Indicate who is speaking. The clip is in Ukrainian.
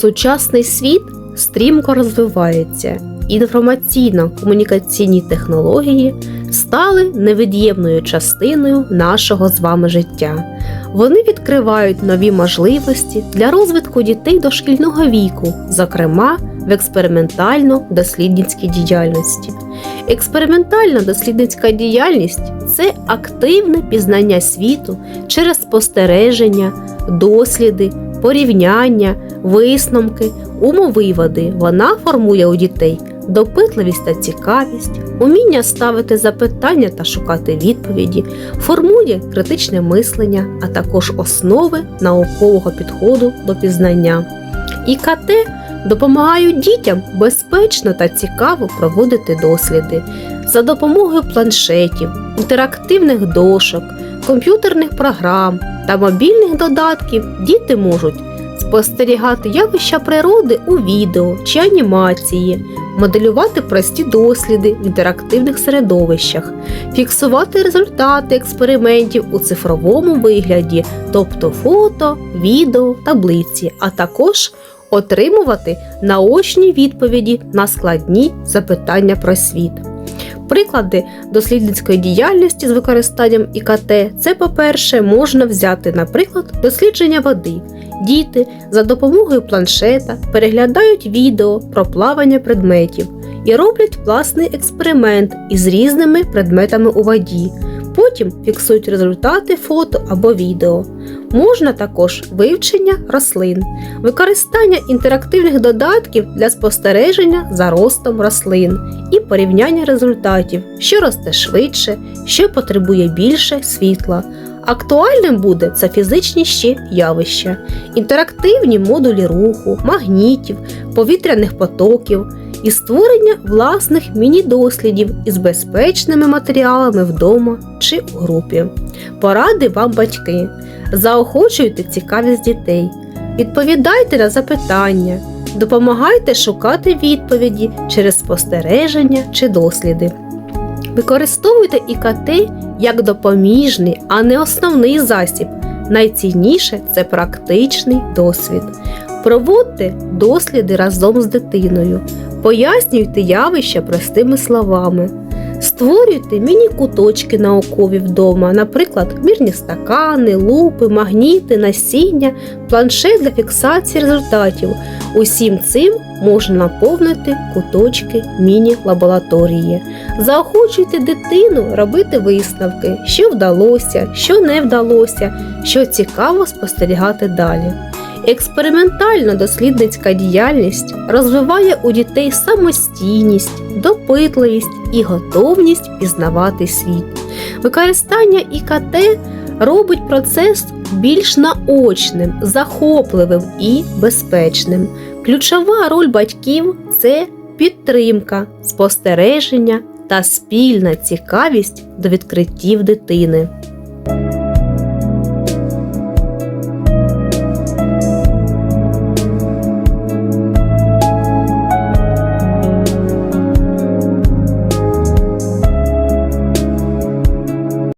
Speaker 1: Сучасний світ стрімко розвивається. Інформаційно-комунікаційні технології стали невід'ємною частиною нашого з вами життя. Вони відкривають нові можливості для розвитку дітей дошкільного віку, зокрема в експериментально-дослідницькій діяльності. Експериментальна дослідницька діяльність це активне пізнання світу через спостереження, досліди, порівняння, висновки, умовиводи. Вона формує у дітей допитливість та цікавість, уміння ставити запитання та шукати відповіді, формує критичне мислення, а також основи наукового підходу до пізнання. ІКТ допомагають дітям безпечно та цікаво проводити досліди за допомогою планшетів, інтерактивних дошок, комп'ютерних програм та мобільних додатків діти можуть спостерігати явища природи у відео чи анімації, моделювати прості досліди в інтерактивних середовищах, фіксувати результати експериментів у цифровому вигляді, тобто фото, відео, таблиці, а також отримувати наочні відповіді на складні запитання про світ. Приклади дослідницької діяльності з використанням ІКТ це, по-перше, можна взяти, наприклад, дослідження води. Діти за допомогою планшета переглядають відео про плавання предметів і роблять власний експеримент із різними предметами у воді. Потім фіксують результати фото або відео. Можна також вивчення рослин, використання інтерактивних додатків для спостереження за ростом рослин і порівняння результатів, що росте швидше, що потребує більше світла. Актуальним буде це фізичні ще явища, інтерактивні модулі руху, магнітів, повітряних потоків і створення власних міні-дослідів із безпечними матеріалами вдома чи у групі. Поради вам батьки. Заохочуйте цікавість дітей, відповідайте на запитання, допомагайте шукати відповіді через спостереження чи досліди. Використовуйте ІКТ як допоміжний, а не основний засіб. Найцінніше це практичний досвід. Проводьте досліди разом з дитиною, пояснюйте явища простими словами. Створюйте міні-куточки наукові вдома, наприклад, мірні стакани, лупи, магніти, насіння, планшет для фіксації результатів. Усім цим можна наповнити куточки міні-лабораторії. Заохочуйте дитину робити висновки, що вдалося, що не вдалося, що цікаво спостерігати далі. Експериментальна дослідницька діяльність розвиває у дітей самостійність, допитливість і готовність пізнавати світ. Використання ІКТ робить процес більш наочним, захопливим і безпечним. Ключова роль батьків це підтримка, спостереження та спільна цікавість до відкриттів дитини.